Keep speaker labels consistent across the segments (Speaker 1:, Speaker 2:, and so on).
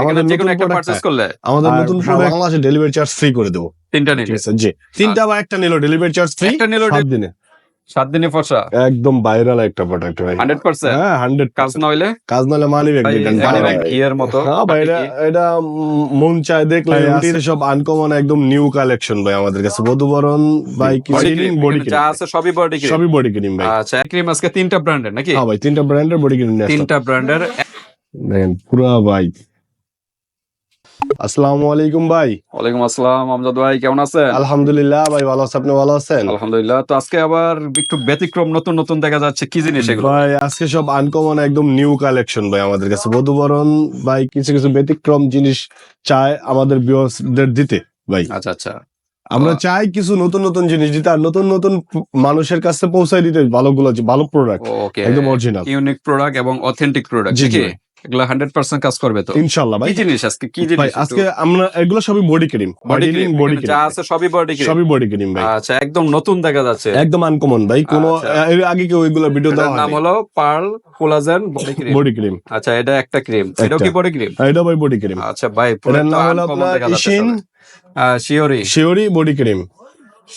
Speaker 1: আমাদের নতুন হ্যাঁ।
Speaker 2: করলে।
Speaker 1: আমাদের
Speaker 2: আর
Speaker 1: নতুন
Speaker 2: সারা
Speaker 1: বাংলাদেশে ডেলিভারি চার্জ ফ্রি করে দেবো।
Speaker 2: তিনটা নিলে।
Speaker 1: জি। তিনটা বা একটা নিলো ডেলিভারি চার্জ ফ্রি
Speaker 2: একটা নিলো
Speaker 1: সাত দিনে।
Speaker 2: সাত দিনে ফসা।
Speaker 1: একদম ভাইরাল একটা প্রোডাক্ট ভাই।
Speaker 2: হান্ড্রেড পার্সেন্ট
Speaker 1: হ্যাঁ হান্ড্রেড
Speaker 2: কাজ না হইলে?
Speaker 1: কাজ নাহলে মানি ব্যাগ
Speaker 2: ভাই,
Speaker 1: রিটার্ন
Speaker 2: money মতো।
Speaker 1: হ্যাঁ ভাই এটা এটা মন চায় দেখলে সব আনকমন একদম নিউ কালেকশন ভাই আমাদের কাছে। বধুবরণ ভাই কি
Speaker 2: বডি ক্রিম যা আছে সবই বডি ক্রিম
Speaker 1: সবই বডি ক্রিম ভাই।
Speaker 2: আচ্ছা ক্রিম আজকে তিনটা ব্র্যান্ডের নাকি?
Speaker 1: হ্যাঁ ভাই তিনটা ব্র্যান্ডের বডি ক্রিম
Speaker 2: তিনটা ব্র্যান্ডের
Speaker 1: দেখেন পুরা ভাই। আসসালামু আলাইকুম ভাই।
Speaker 2: ওয়ালাইকুম আসসালাম আমজাদ ভাই কেমন আছেন?
Speaker 1: আলহামদুলিল্লাহ ভাই ভালো আছেন আপনি ভালো আছেন?
Speaker 2: আলহামদুলিল্লাহ তো আজকে আবার একটু ব্যতিক্রম নতুন নতুন দেখা যাচ্ছে। কি জিনিস এগুলো?
Speaker 1: ভাই আজকে সব আনকমন একদম নিউ কালেকশন ভাই আমাদের কাছে। বধুবরণ ভাই কিছু কিছু ব্যতিক্রম জিনিস চায় আমাদের ভিউয়ার্সদের দিতে ভাই।
Speaker 2: আচ্ছা আচ্ছা।
Speaker 1: আমরা চাই কিছু নতুন নতুন জিনিস দিতে আর নতুন নতুন মানুষের কাছে পৌঁছায় দিতে ভালোগুলো ভালো প্রোডাক্ট একদম অরিজিনাল
Speaker 2: ইউনিক প্রোডাক্ট এবং অথেন্টিক প্রোডাক্ট
Speaker 1: জি,
Speaker 2: ঠিক
Speaker 1: ভাই।
Speaker 2: এগুলো হান্ড্রেড পার্সেন্ট কাজ করবে তো।
Speaker 1: ইনশাল্লাহ ভাই।
Speaker 2: কি জিনিস আজকে? কি জিনিস
Speaker 1: আজকে আমরা এগুলো সবই body cream
Speaker 2: body
Speaker 1: body
Speaker 2: cream যা আছে সবই বডি ক্রিম
Speaker 1: সবই বডি ক্রিম ভাই।
Speaker 2: আচ্ছা একদম নতুন দেখা যাচ্ছে।
Speaker 1: একদম আনকমন ভাই। কোনো
Speaker 2: আচ্ছা।
Speaker 1: এর আগে কেউ ওইগুলো ভিডিও দেওয়া
Speaker 2: নাম হলো pearl collagen body cream
Speaker 1: body cream
Speaker 2: আচ্ছা এটা একটা ক্রিম এটাও কি বডি ক্রিম
Speaker 1: এটা ভাই বডি ক্রিম
Speaker 2: আচ্ছা ভাই
Speaker 1: এটার নাম হলো আপনার ইশিন
Speaker 2: শিওরি
Speaker 1: শিওরি বডি ক্রিম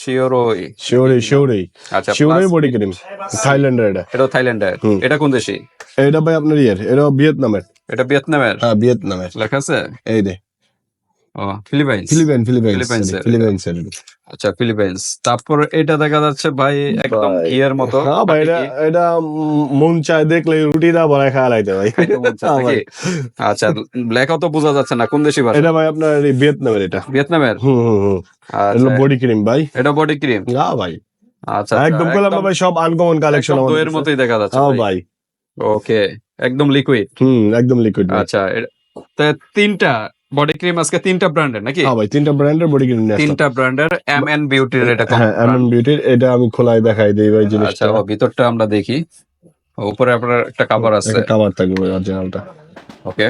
Speaker 2: শিওরই
Speaker 1: শিওরি শিওরি
Speaker 2: আচ্ছা
Speaker 1: শিওরি
Speaker 2: plus
Speaker 1: বডি ক্রিম থাইল্যান্ডের এটা।
Speaker 2: এটা থাইল্যান্ডের এটা কোন দেশি?
Speaker 1: এটা ভাই আপনার ইয়ার এটা ভিয়েতনামের।
Speaker 2: এটা ভিয়েতনামের?
Speaker 1: হ্যাঁ ভিয়েতনামের।
Speaker 2: লেখা আছে?
Speaker 1: এই দে।
Speaker 2: ও ফিলিপাইন্স
Speaker 1: ফিলিপাইন ফিলিপাইন
Speaker 2: ফিলিপাইন্স এর।
Speaker 1: ফিলিপাইন
Speaker 2: আচ্ছা ফিলিপাইন্স তারপর এটা দেখা যাচ্ছে ভাই একদম। ইয়ের মতো।
Speaker 1: হ্যাঁ ভাই এটা এটা মন চায় দেখলে রুটিটা বড়াই খাওয়া লাগতে ভাই।
Speaker 2: খাইতে মন চাচ্ছে
Speaker 1: হ্যাঁ, ভাই।
Speaker 2: কি? আচ্ছা লেখাও তো বোঝা যাচ্ছে না কোন দেশি ভাষা?
Speaker 1: এটা ভাই আপনার ভিয়েতনামের এটা।
Speaker 2: ভিয়েতনামের?
Speaker 1: হুম হুম
Speaker 2: আচ্ছা।
Speaker 1: বডি ক্রিম ভাই।
Speaker 2: এটা বডি ক্রিম?
Speaker 1: না ভাই।
Speaker 2: আচ্ছা
Speaker 1: একদম করলাম ভাই সব আনকমন কালেকশন
Speaker 2: একদম দইয়ের মতোই দেখা যাচ্ছে
Speaker 1: হ্যাঁ
Speaker 2: ভাই।
Speaker 1: ভাই।
Speaker 2: ওকে একদম লিকুইড
Speaker 1: হুম একদম লিকুইড
Speaker 2: আচ্ছা তা তিনটা বডি ক্রিম আজকে তিনটা ব্র্যান্ডের নাকি?
Speaker 1: হ্যাঁ ভাই তিনটা ব্র্যান্ডের বডি ক্রিম নিয়ে
Speaker 2: তিনটা ব্র্যান্ডের এম এন বিউটির এটা
Speaker 1: হ্যাঁ এমএন বিউটির এটা আমি খোলাই দেখাই দেই ভাই
Speaker 2: আচ্ছা
Speaker 1: জিনিসটা
Speaker 2: ও ভিতরটা আমরা দেখি। উপরে আপনার একটা কাভার আছে।
Speaker 1: একটা কাভার থাকবে ভাই অরিজিনালটা
Speaker 2: ওকে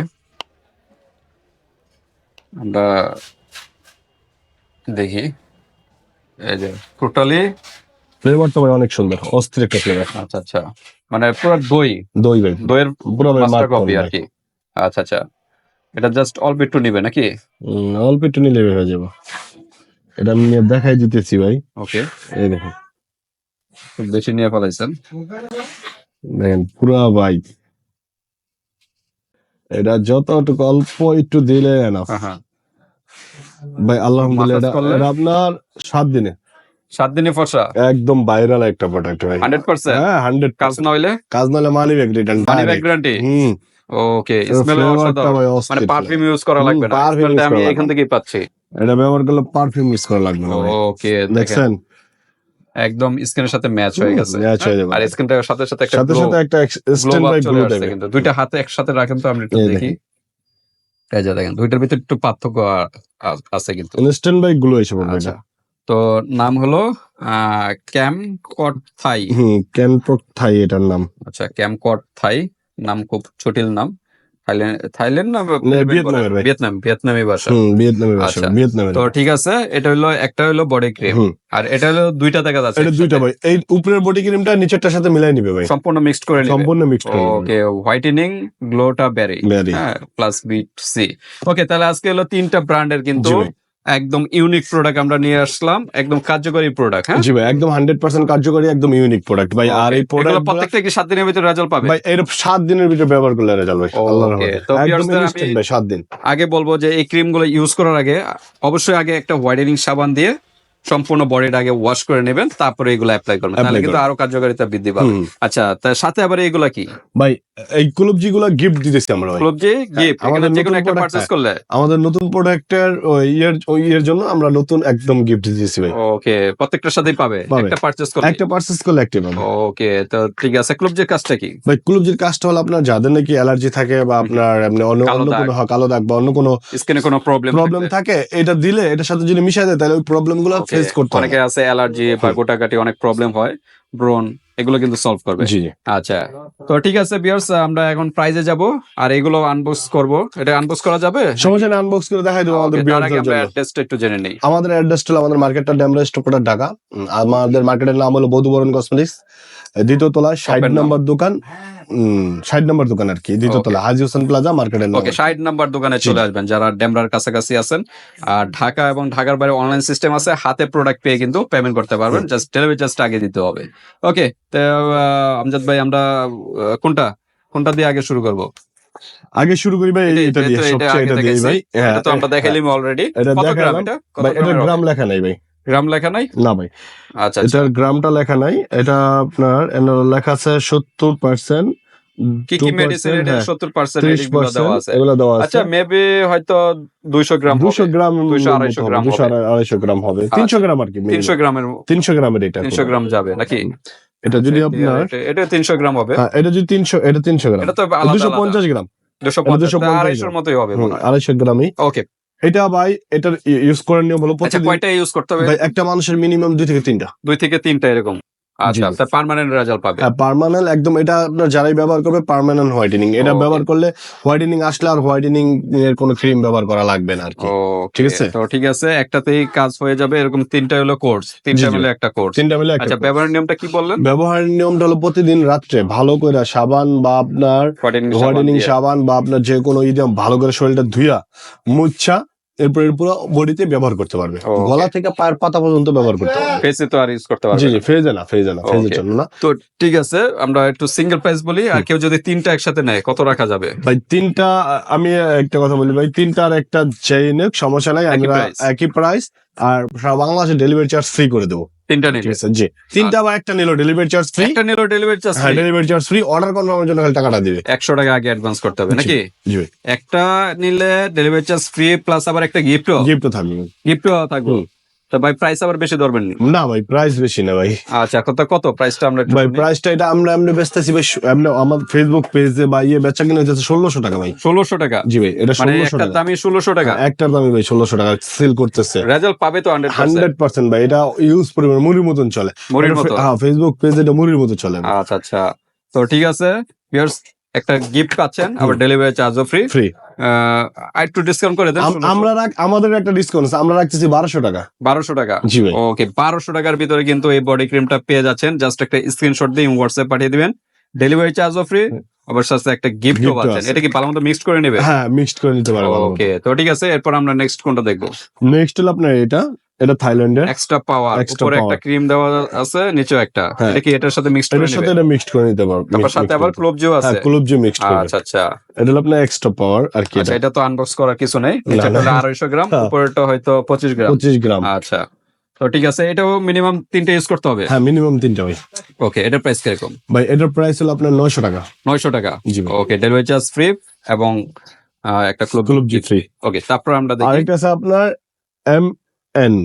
Speaker 2: আমরা দেখি। এই যে টোটালি
Speaker 1: ফ্লেভারটা ভাই অনেক সুন্দর অস্থির একটা ফ্লেভার
Speaker 2: আচ্ছা আচ্ছা। মানে পুরো দই।
Speaker 1: দই ভাই
Speaker 2: দইয়ের
Speaker 1: পুরো
Speaker 2: মাস্টার কপি আর কি। আচ্ছা আচ্ছা। এটা জাস্ট অল্প একটু নিবে নাকি?
Speaker 1: অল্প একটু নিলে হয়ে যাবে। এটা আমি দেখাই দিতেছি ভাই।
Speaker 2: ওকে
Speaker 1: এই দেখেন।
Speaker 2: খুব বেশি নিয়ে ফেলাইছেন।
Speaker 1: দেখেন পুরা ভাই। এটা যতটুকু অল্প একটু দিলে না
Speaker 2: হ্যাঁ হ্যাঁ।
Speaker 1: ভাই আলহামদুলিল্লাহ এটা- আপনার সাত দিনে।
Speaker 2: সাত দিনে ফসা?
Speaker 1: একদম ভাইরাল একটা প্রোডাক্ট ভাই।
Speaker 2: হান্ড্রেড পার্সেন্ট
Speaker 1: হ্যাঁ হান্ড্রেড
Speaker 2: কাজ না হইলে
Speaker 1: কাজ নাহলে money bag return
Speaker 2: money bag guarantee
Speaker 1: হুম।
Speaker 2: ওকে স্মেল মানে পারফিউম ইউজ করা লাগবে না।
Speaker 1: perfume
Speaker 2: Smell টা
Speaker 1: use
Speaker 2: আমি এখান থেকেই পাচ্ছি।
Speaker 1: এটা ব্যবহার করলে পারফিউম ইউজ করা লাগবে না
Speaker 2: ওকে দেখেন। একদম স্কিনের সাথে ম্যাচ হয়ে গেছে। আর স্কিনটার সাথে সাথে একটা
Speaker 1: সাথে সাথে একটা স্ট্যান্ড বাই গ্লো টাইপের
Speaker 2: কিন্তু। দুইটা হাতে একসাথে রাখেন তো আমরা একটু দেখি। এই যে দেখেন দুইটার ভিতরে একটু পার্থক্য আছে কিন্তু।
Speaker 1: ইনস্ট্যান্ট বাই গ্লো হিসেবে বলব
Speaker 2: আচ্ছা
Speaker 1: এটা
Speaker 2: তো নাম হলো ক্যাম কট থাই।
Speaker 1: হুম ক্যানপ্রক থাই এটার নাম।
Speaker 2: আচ্ছা ক্যাম থাই। নাম খুব জটিল নাম। থাইল্যান্ড থাইল্যান্ড না ভিয়েতনাম ভিয়েতনামি ভাষা। আচ্ছা। তো ঠিক আছে এটা হলো একটা হলো বডি ক্রিম আর এটা হলো দুইটা দেখা যাচ্ছে
Speaker 1: এটা দুইটা ভাই। এই উপরের বডি ক্রিমটা নিচেরটার সাথে মিলাই নিবে ভাই।
Speaker 2: সম্পূর্ণ মিক্সড করে নিবে।
Speaker 1: সম্পূর্ণ মিক্সড করে নিবে।
Speaker 2: ওকে হোয়াইটেনিং গ্লোটা বেরি হ্যাঁ প্লাস বিট সি ওকে তাহলে আজকে হলো তিনটা ব্র্যান্ডের কিন্তু। একদম ইউনিক প্রোডাক্ট আমরা নিয়ে আসলাম একদম কার্যকরী প্রোডাক্ট হ্যাঁ?
Speaker 1: জি ভাই একদম হান্ড্রেড পার্সেন্ট কার্যকরী একদম ইউনিক প্রোডাক্ট ভাই আর এই প্রোডাক্ট
Speaker 2: প্রত্যেকটা কি সাত দিনের ভিতরে রেজাল্ট পাবে?
Speaker 1: ভাই এর সাত দিনের ভিতরে ব্যবহার করলে রেজাল্ট ভাই আল্লাহর রহমতে। ভাই সাত দিন।
Speaker 2: আগে বলব যে এই ক্রিমগুলো ইউজ করার আগে অবশ্যই আগে একটা হোয়াইটেনিং সাবান দিয়ে সম্পূর্ণ বডিটা আগে ওয়াশ করে নেবেন তারপরে এগুলো অ্যাপ্লাই করবেন। তাহলে কিন্তু আরও কার্যকারিতা বৃদ্ধি পাবে। আচ্ছা তার সাথে আবার এগুলা কি?
Speaker 1: ভাই এই কুলুপজি গুলো গিফট দিতেছি আমরা
Speaker 2: ক্লব গিফট
Speaker 1: আমাদের
Speaker 2: যে কোনো একটা পারচেজ
Speaker 1: হ্যাঁ।
Speaker 2: করলে?
Speaker 1: আমাদের নতুন প্রোডাক্টের ওই ইয়ের ওই ইয়ের জন্য আমরা নতুন একদম গিফট দিতেছি ভাই।
Speaker 2: ওকে প্রত্যেকটার সাথেই পাবে। একটা পারচেজ করলে।
Speaker 1: একটা পার্সেস করলে একটা পাবে
Speaker 2: ওকে তো ঠিক আছে ক্লব কাজটা কি?
Speaker 1: ভাই কুলুপজির কাজটা হলো আপনার যাদের নাকি অ্যালার্জি থাকে বা আপনার এমনি অন্য অন্য কোনো কালো দাগ বা অন্য কোনো
Speaker 2: স্কিনে কোনো প্রবলেম
Speaker 1: প্রবলেম থাকে এটা দিলে এটার সাথে যদি মিশাই দেয় তাহলে ওই প্রবলেম ফেস
Speaker 2: অনেকে আছে অ্যালার্জি বা গোটাকাটি অনেক প্রবলেম হয় ব্রন এগুলো কিন্তু সলভ করবে।
Speaker 1: জি।
Speaker 2: আচ্ছা তো ঠিক আছে বিয়ার্স আমরা এখন প্রাইজে যাব আর এগুলো আনবক্স করব। এটা আনবক্স করা যাবে?
Speaker 1: সমস্যা নেই আনবক্স করে দেখাই দেবো আমাদের
Speaker 2: বিয়ার্স আগে আমরা অ্যাড্রেসটা একটু জেনে নেই।
Speaker 1: আমাদের অ্যাড্রেসটা হলো আমাদের মার্কেটটা ড্যামরা স্টপটা ঢাকা। আমাদের মার্কেটের নাম হলো বধুবরণ কসমেটিক্স দ্বিতীয় তলায় ষাট নম্বর দোকান। ষাট নম্বর দোকান আর কি দ্বিতীয়
Speaker 2: Okay.
Speaker 1: হাজি হোসেন প্লাজা মার্কেটের
Speaker 2: ওকে ষাট নাম্বার দোকানে চলে আসবেন যারা ডেমরার কাছাকাছি আছেন। আর ঢাকা এবং ঢাকার বাইরে অনলাইন সিস্টেম আছে হাতে প্রোডাক্ট পেয়ে কিন্তু পেমেন্ট করতে পারবেন জাস্ট ডেলিভারি চার্জটা আগে দিতে হবে। ওকে তো আমজাদ ভাই আমরা কোনটা? কোনটা দিয়ে আগে শুরু করব?
Speaker 1: আগে শুরু করি ভাই এটা দিয়ে সবচেয়ে এটা দিয়ে ভাই। হ্যাঁ
Speaker 2: এটা তো আমরা দেখাইলাম। অলরেডি
Speaker 1: এটা?
Speaker 2: কত গ্রাম এটা
Speaker 1: এটা গ্রাম লেখা নাই ভাই।
Speaker 2: গ্রাম লেখা নাই?
Speaker 1: না ভাই।
Speaker 2: আচ্ছা আচ্ছা।
Speaker 1: এটার গ্রামটা লেখা নাই। এটা আপনার লেখা আছে সত্তর পার্সেন্ট
Speaker 2: কি কি মেডিসিন এটা সত্তর পার্সেন্ট
Speaker 1: ত্রিশ
Speaker 2: এগুলো দেওয়া আছে?
Speaker 1: এগুলো দেওয়া আছে।
Speaker 2: আচ্ছা মেবি হয়তো দুইশো গ্রাম
Speaker 1: দুশো গ্রাম
Speaker 2: 200 আড়াইশো গ্রাম
Speaker 1: দুশো
Speaker 2: হবে।
Speaker 1: আড়াইশো গ্রাম হবে। তিনশো গ্রাম আর কি
Speaker 2: তিনশো গ্রামের
Speaker 1: তিনশো গ্রামের এটা
Speaker 2: তিনশো গ্রাম যাবে নাকি?
Speaker 1: এটা যদি আপনার
Speaker 2: এটা- এটা তিনশো গ্রাম হবে।
Speaker 1: হ্যাঁ, এটা যদি তিনশো এটা তিনশো গ্রাম।
Speaker 2: এটা তো
Speaker 1: গ্রাম।
Speaker 2: দুশো
Speaker 1: এটা
Speaker 2: পঞ্চাশ
Speaker 1: 250
Speaker 2: আড়াইশোর মতোই হবে
Speaker 1: হুম, আড়াইশো গ্রামই।
Speaker 2: ওকে
Speaker 1: এটা ভাই এটার ইউজ করার নিয়ম হলো
Speaker 2: আচ্ছা কয়টা ইউজ করতে হবে?
Speaker 1: ভাই একটা মানুষের মিনিমাম দুই থেকে তিনটা।
Speaker 2: দুই থেকে তিনটা এরকম? আচ্ছা। পার্মানেন্ট রেজাল্ট পাবে।
Speaker 1: হ্যাঁ পার্মানেন্ট একদম এটা আপনার যারাই ব্যবহার করবে পার্মানেন্ট হোয়াইটেনিং এটা ব্যবহার করলে হোয়াইটেনিং আসলে আর হোয়াইটেনিং এর কোনো ক্রিম ব্যবহার করা লাগবে না আর কি। ঠিক আছে?
Speaker 2: তো ঠিক আছে একটাতেই কাজ হয়ে যাবে এরকম তিনটা হলো কোর্স তিনটা। মিলে একটা কোর্স
Speaker 1: তিনটা মিলে
Speaker 2: আচ্ছা ব্যবহার নিয়মটা কি বললেন?
Speaker 1: ব্যবহারের নিয়মটা হলো প্রতিদিন রাত্রে ভালো করে সাবান বা আপনার
Speaker 2: হোয়াইটেনিং
Speaker 1: সাবান বা আপনার যে কোনো ইদিয়াম ভালো করে শরীরটা ধুইয়া মুচ্ছা এরপর এর পুরো বডিতে ব্যবহার করতে পারবে। গলা থেকে পায়ের পাতা পর্যন্ত ব্যবহার করতে পারবে।
Speaker 2: ফেসে তো আর ইউজ করতে পারবে
Speaker 1: জি
Speaker 2: জি
Speaker 1: ফেজে না ফেজে না ফেজে
Speaker 2: Okay.
Speaker 1: না।
Speaker 2: তো ঠিক আছে আমরা একটু সিঙ্গেল প্রাইস বলি আর কেউ যদি তিনটা একসাথে নেয় কত রাখা যাবে?
Speaker 1: ভাই তিনটা আমি একটা কথা বলি ভাই তিনটার একটা চেইন সমস্যা নাই আমরা একই প্রাইস আর সারা বাংলাদেশে ডেলিভারি চার্জ ফ্রি করে দেবো।
Speaker 2: তিনটা নিলে।
Speaker 1: জি। তিনটা বা একটা নিলো ডেলিভারি চার্জ ফ্রি
Speaker 2: একটা নিলেও ডেলিভারি চার্জ
Speaker 1: হ্যাঁ ডেলিভারি চার্জ ফ্রি অর্ডার কনফার্মের জন্য খালি টাকাটা দিবে।
Speaker 2: একশো টাকা আগে অ্যাডভান্স করতে হবে নাকি?
Speaker 1: জি।
Speaker 2: একটা নিলে ডেলিভারি চার্জ ফ্রি প্লাস আবার একটা গিফট
Speaker 1: গিফট থাকবে।
Speaker 2: গিফট থাকবে। তো ভাই প্রাইস আবার বেশি ধরবেন নি
Speaker 1: না ভাই প্রাইস বেশি না ভাই।
Speaker 2: আচ্ছা কত? কত প্রাইসটা আমরা একটু
Speaker 1: ভাই প্রাইসটা এটা আমরা এমনি বেচতেছি ভাই এমনি আমার ফেসবুক পেজে বা ইয়ে বেচা কিনে হচ্ছে ষোলোশো টাকা ভাই।
Speaker 2: ষোলোশো টাকা?
Speaker 1: জি ভাই এটা
Speaker 2: মানে
Speaker 1: ষোলোশো
Speaker 2: একটা
Speaker 1: টাকা।
Speaker 2: দামি ষোলোশো টাকা?
Speaker 1: হ্যাঁ, একটার দামি ভাই ষোলোশো টাকা সেল করতেছে।
Speaker 2: রেজাল্ট পাবে তো হান্ড্রেড
Speaker 1: পার্সেন্ট ভাই এটা ইউজ পরিমাণ মুড়ির মতন চলে।
Speaker 2: মরির
Speaker 1: এটা
Speaker 2: মতো
Speaker 1: হ্যাঁ ফেসবুক পেজ এটা মুড়ির মতো চলে।
Speaker 2: আচ্ছা আচ্ছা। তো ঠিক আছে একটা গিফট পাচ্ছেন আবার ডেলিভারি চার্জও ফ্রি
Speaker 1: ফ্রি
Speaker 2: একটু ডিসকাউন্ট করে দেন
Speaker 1: আমরা রাখ আমাদের একটা ডিসকাউন্ট আছে আমরা রাখতেছি বারোশো টাকা।
Speaker 2: বারোশো টাকা?
Speaker 1: জি
Speaker 2: ওকে বারোশো টাকার ভিতরে কিন্তু এই বডি ক্রিমটা পেয়ে যাচ্ছেন। জাস্ট একটা স্ক্রিনশট দিয়ে হোয়াটসঅ্যাপ পাঠিয়ে দিবেন। ডেলিভারি চার্জও ফ্রি আবার সাথে একটা গিফটও পাচ্ছেন। এটা কি ভালো মতো মিক্সড করে নেবে?
Speaker 1: হ্যাঁ মিক্সড করে নিতে পারব
Speaker 2: ওকে তো ঠিক আছে এরপর আমরা নেক্সট কোনটা দেখব?
Speaker 1: নেক্সট হলো আপনার এটা। এটা থাইল্যান্ডের
Speaker 2: এক্সট্রা পাওয়ার উপরে একটা ক্রিম দেওয়া আছে নিচেও একটা।
Speaker 1: হ্যাঁ।
Speaker 2: এটা কি এটার সাথে মিক্সড করে
Speaker 1: এটার সাথে এটা মিক্সড করে নিতে পারব
Speaker 2: তারপর সাথে আবার ক্লোভ জিও আছে।
Speaker 1: হ্যাঁ ক্লোব মিক্সড করে
Speaker 2: আচ্ছা আচ্ছা।
Speaker 1: এটা আপনার এক্সট্রা পাওয়ার আর কি
Speaker 2: আচ্ছা
Speaker 1: এটা।
Speaker 2: এটা তো আনবক্স করার কিছু নেই। হলো আড়াইশো গ্রাম
Speaker 1: হ্যাঁ।
Speaker 2: উপরেরটা হয়তো পঁচিশ গ্রাম।
Speaker 1: পঁচিশ গ্রাম।
Speaker 2: আচ্ছা। তো ঠিক আছে এটাও মিনিমাম তিনটে ইউজ করতে হবে?
Speaker 1: হ্যাঁ মিনিমাম তিনটা ভাই।
Speaker 2: ওকে এটার প্রাইস কীরকম?
Speaker 1: ভাই এটার প্রাইস হলো আপনার নয়শো টাকা।
Speaker 2: নয়শো টাকা?
Speaker 1: জি
Speaker 2: ওকে ডেলিভারি চার্জ ফ্রি এবং একটা ক্লোব
Speaker 1: ক্লোব জি ফ্রি
Speaker 2: ওকে তারপর আমরা দেখি।
Speaker 1: আরেকটা আছে আপনার M N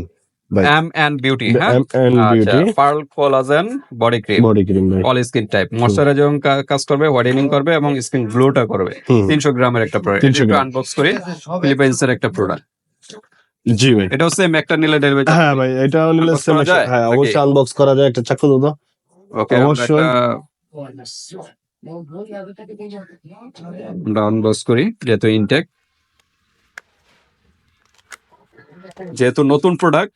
Speaker 2: M and beauty হ্যাঁ আচ্ছা
Speaker 1: beauty
Speaker 2: pearl collagen body cream
Speaker 1: body cream
Speaker 2: all skin type moisturising কাজ করবে হোয়াইটেনিং করবে এবং স্কিন গ্লোটা করবে।
Speaker 1: হুম,
Speaker 2: তিনশো গ্রামের একটা প্রোডাক্ট
Speaker 1: 300 গ্রাম।
Speaker 2: আনবক্স করি। ফিলিপাইন্স এর একটা প্রোডাক্ট
Speaker 1: জি ভাই।
Speaker 2: এটাও সেম একটা নিলে ডেলিভারি
Speaker 1: হ্যাঁ ভাই এটা নিলে
Speaker 2: যায়?
Speaker 1: হ্যাঁ? অবশ্যই আনবক্স করা যায়। একটা চাকু দাও
Speaker 2: ওকে
Speaker 1: অবশ্যই।
Speaker 2: আমরা আনবক্স করি যেহেতু ইনটেক যেহেতু নতুন প্রোডাক্ট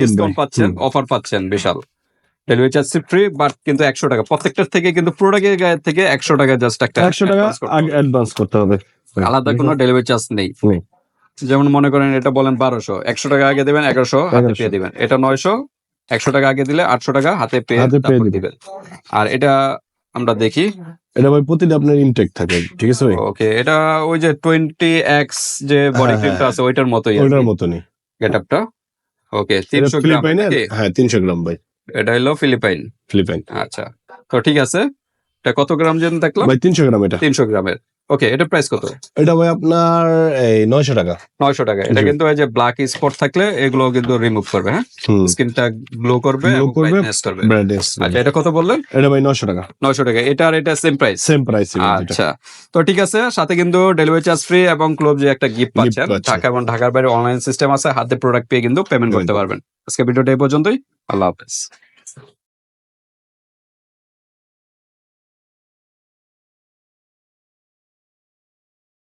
Speaker 2: ডিসকাউন্ট পাচ্ছেন অফার পাচ্ছেন বিশাল। ডেলিভারি চার্জ ফ্রি বাট কিন্তু একশো টাকা। প্রত্যেকটার থেকে কিন্তু প্রোডাক্টের গায়ে থেকে একশো টাকা জাস্ট একটা
Speaker 1: একশো টাকা অ্যাডভান্স করতে হবে।
Speaker 2: আলাদা কোনো ডেলিভারি চার্জ নেই। যেমন মনে করেন এটা বলেন বারোশো। একশো টাকা আগে দেবেন এগারোশো হাতে পেয়ে দিবেন। এটা নয়শো একশো টাকা আগে দিলে আটশো টাকা হাতে পেয়ে।
Speaker 1: দিবেন।
Speaker 2: আর এটা আমরা দেখি।
Speaker 1: এটা ভাই প্রতিদিন আপনার ইনটেক থাকে ঠিক আছে ভাই?
Speaker 2: ওকে এটা ওই যে টোয়েন্টি এক্স যে বডি
Speaker 1: হ্যাঁ,
Speaker 2: ক্রিমটা আছে ওইটার মতোই
Speaker 1: ওইটার মতনই।
Speaker 2: গেটআপটা ওকে তিনশো গ্রাম
Speaker 1: হ্যাঁ তিনশো গ্রাম ভাই।
Speaker 2: এটা হলো ফিলিপাইন
Speaker 1: ফিলিপাইন
Speaker 2: আচ্ছা তো ঠিক আছে। এটা কত গ্রাম যেন দেখলাম?
Speaker 1: ভাই তিনশো গ্রাম এটা।
Speaker 2: তিনশো গ্রামের। ওকে এটা প্রাইস কত?
Speaker 1: এটা ভাই আপনার এই নয়শো টাকা।
Speaker 2: নয়শো টাকা। এটা কিন্তু ওই যে ব্ল্যাক স্পট থাকলে এগুলো কিন্তু রিমুভ করবে হ্যাঁ? স্কিনটা গ্লো করবে এবং
Speaker 1: করবে।
Speaker 2: আচ্ছা এটা কত বললেন?
Speaker 1: এটা ভাই নয়শো টাকা।
Speaker 2: নয়শো টাকা। এটা আর এটা সেম প্রাইস
Speaker 1: সেম প্রাইস
Speaker 2: আচ্ছা। তো ঠিক আছে সাথে কিন্তু ডেলিভারি চার্জ ফ্রি এবং ক্লোব যে একটা গিফট পাচ্ছেন। ঢাকা এবং ঢাকার বাইরে অনলাইন সিস্টেম আছে হাতে প্রোডাক্ট পেয়ে কিন্তু পেমেন্ট করতে পারবেন। আজকে ভিডিওটা এই পর্যন্তই। আল্লাহ হাফেজ।